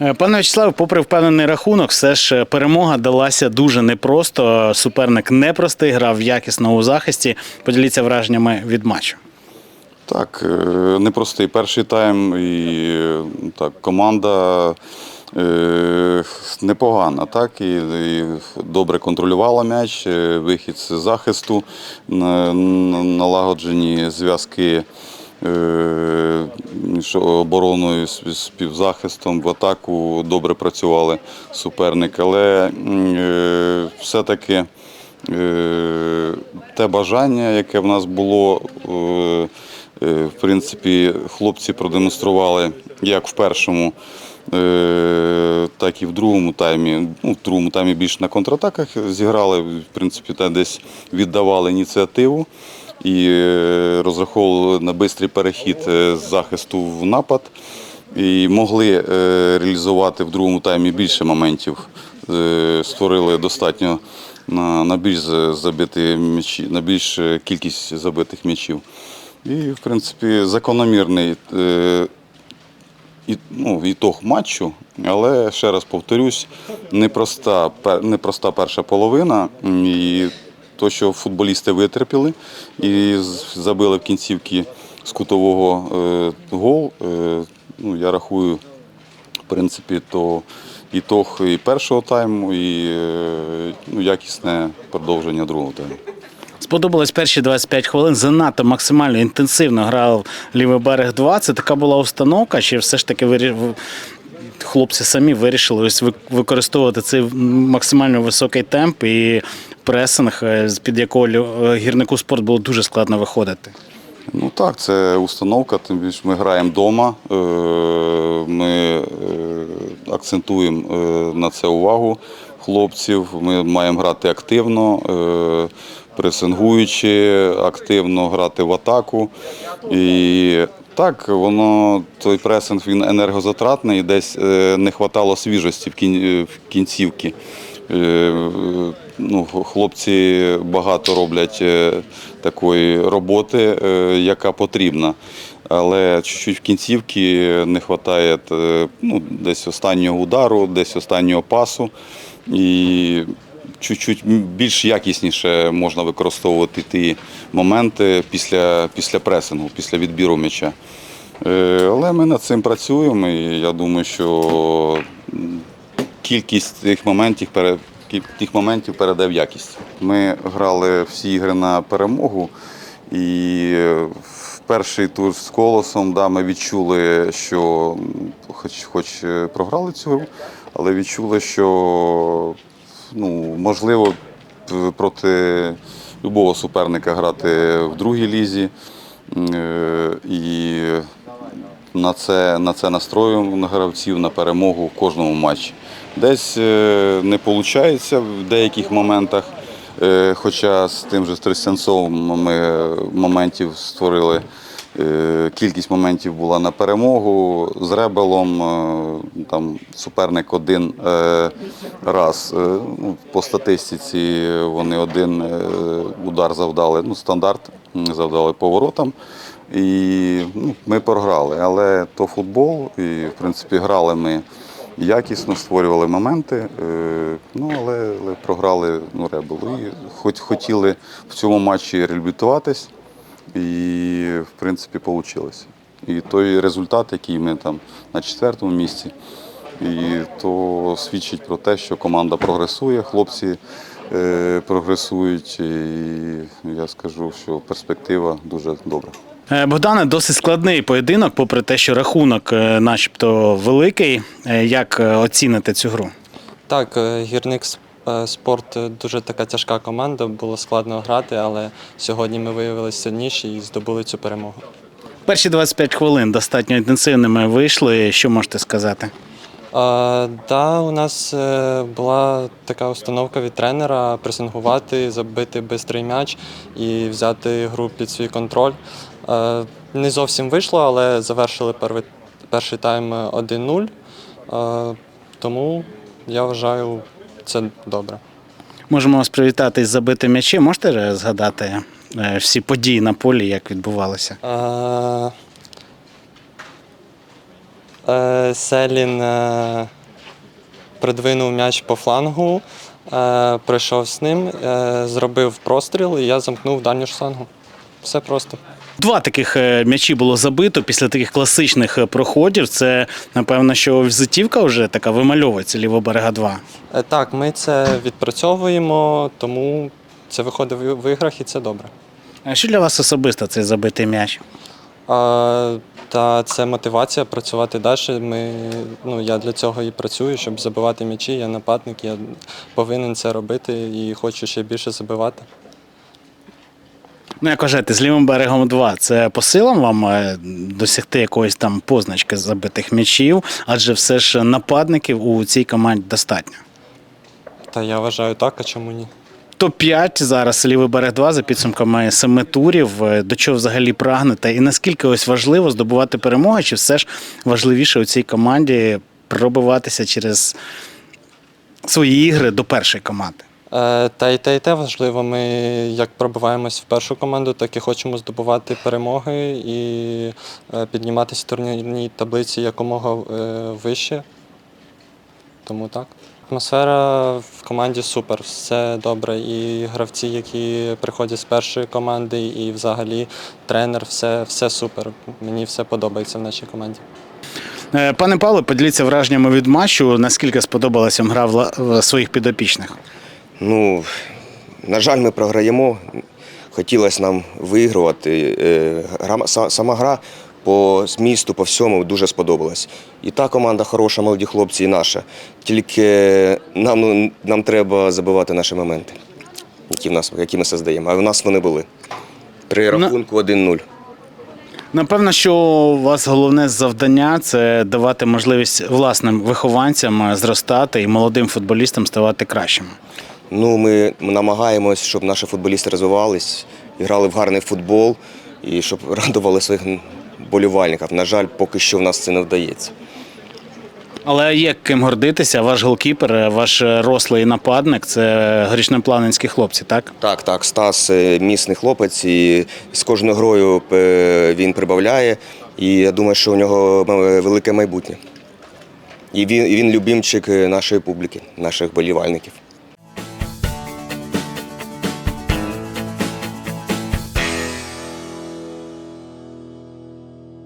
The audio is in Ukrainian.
Е, Пане Вячеславе, попри впевнений рахунок, все ж е, перемога далася дуже непросто. Суперник непростий, грав якісно у захисті. Поділіться враженнями від матчу. Так, е, непростий перший тайм, і так, команда непогана, так, і, і добре контролювала м'яч, вихід з захисту, на- на- налагоджені зв'язки обороною, з- з співзахистом, в атаку добре працювали суперник, але е, все-таки е, те бажання, яке в нас було, е, е, в принципі, хлопці продемонстрували як в першому, е, так і в другому таймі. Ну, в другому таймі більше на контратаках зіграли, в принципі, та десь віддавали ініціативу і е, розраховували на швидкий перехід е, з захисту в напад. І могли е, реалізувати в другому таймі більше моментів. Створили достатньо на, на більш за- забиті м'ячі, на більш кількість забитих м'ячів. І, в принципі, закономірний і, ну, ітог матчу, але ще раз повторюсь, непроста, непроста перша половина. І то, що футболісти витерпіли і забили в кінцівці з кутового е, гол, е, ну, я рахую, в принципі, то ітог і першого тайму, і е, ну, якісне продовження другого тайму. Сподобались перші 25 хвилин. Занадто максимально інтенсивно грав лівий берег 2. Це така була установка, чи все ж таки вирі- в- хлопці самі вирішили ось використовувати цей максимально високий темп і пресинг, е, з під якого е, гірнику спорт було дуже складно виходити. Ну так, це установка, тим більше ми граємо вдома. Ми е, акцентуємо е, на це увагу хлопців. Ми маємо грати активно, пресингуючи, активно грати в атаку. І так, воно той пресинг він енергозатратний, десь е, не вистачало свіжості в в кінцівці. Е, Ну, хлопці багато роблять е, такої роботи, е, яка потрібна. Але чуть-чуть в кінцівці не вистачає ну, десь останнього удару, десь останнього пасу. І чуть-чуть більш якісніше можна використовувати ті моменти після, після пресингу, після відбіру м'яча. Е, Але ми над цим працюємо, і я думаю, що кількість тих моментів тих моментів перейде в якість. Ми грали всі ігри на перемогу, і в перший тур з колосом да, ми відчули, що хоч, хоч е, програли цю гру, але відчули, що ну, можливо проти любого суперника грати в другій лізі. Е, І на це, на це настроюємо на гравців на перемогу в кожному матчі. Десь е, не виходить в деяких моментах, е, хоча з тим же Тростянцовим ми моментів створили. Е, Кількість моментів була на перемогу з ребелом. е, Там суперник один е, раз. ну, По статистиці вони один удар завдали. Ну, стандарт завдали поворотам. І ну, ми програли. Але то футбол, і в принципі грали ми якісно, створювали моменти. Ну, але, але програли ну, ребелу. І хоч хотіли в цьому матчі реабілітуватись, і в принципі вийшло. І той результат, який ми там на четвертому місці, і то свідчить про те, що команда прогресує, хлопці е, прогресують. І я скажу, що перспектива дуже добра. Е, Богдане, досить складний поєдинок, попри те, що рахунок, е, начебто, великий. Е, Як оціните цю гру? Так, гірник спорт е, дуже така тяжка команда, було складно грати, але сьогодні ми виявилися сильніші і здобули цю перемогу. Перші 25 хвилин достатньо інтенсивними вийшли. Що можете сказати? Е, да, у нас е, була така установка від тренера пресингувати, забити бистрий м'яч і взяти гру під свій контроль. Е, не зовсім вийшло, але завершили перший, перший тайм 1-0. Е, тому я вважаю, це добре. Можемо вас привітати із забитим м'ячем. Можете е, згадати е, всі події на полі, як відбувалося? Е, Е, Селін е, придвинув м'яч по флангу, е, прийшов з ним, е, зробив простріл, і я замкнув дальню штангу. Все просто. Два таких е, м'ячі було забито після таких класичних е, проходів. Це, напевно, що візитівка вже така вимальовується лівого берега 2. Е, Так, ми це відпрацьовуємо, тому це виходить в в іграх і це добре. А що для вас особисто цей забитий м'яч? А, та це мотивація працювати далі. Ми, ну, я для цього і працюю, щоб забивати м'ячі. Я нападник, я повинен це робити і хочу ще більше забивати. Ну, як кажете, з лівим берегом 2 це по силам вам е, досягти якоїсь там позначки забитих м'ячів, адже все ж нападників у цій команді достатньо. Та я вважаю так, а чому ні? Топ-5 зараз лівий берег 2 за підсумками семи турів. Е, До чого взагалі прагнете? І наскільки ось важливо здобувати перемоги, чи все ж важливіше у цій команді пробиватися через свої ігри до першої команди? Е, Та й те, і те важливо. Ми як пробиваємось в першу команду, так і хочемо здобувати перемоги і е, підніматися в турнірній таблиці якомога е, вище. Тому так. Атмосфера в команді супер, все добре. І гравці, які приходять з першої команди, і взагалі тренер, все, все супер. Мені все подобається в нашій команді. Пане Павло, поділіться враженнями від матчу. Наскільки сподобалася гра в своїх підопічних? Ну, на жаль, ми програємо. Хотілося нам вигравати. Е, Сама гра по змісту, по всьому дуже сподобалась. І та команда хороша, молоді хлопці, і наша. Тільки нам, ну, нам треба забивати наші моменти, які, в нас, які ми создаємо. А в нас вони були. При рахунку 1-0. Напевно, що у вас головне завдання це давати можливість власним вихованцям зростати і молодим футболістам ставати кращими. Ну, ми намагаємось, щоб наші футболісти розвивались, грали в гарний футбол і щоб радували своїх болівальників. На жаль, поки що в нас це не вдається. Але є ким гордитися, ваш голкіпер, ваш рослий нападник це горішнепланинські хлопці, так? Так, так, Стас е, міцний хлопець, і з кожною грою е, він прибавляє. І я думаю, що у нього е, велике майбутнє. І він, і він любимчик нашої публіки, наших болівальників.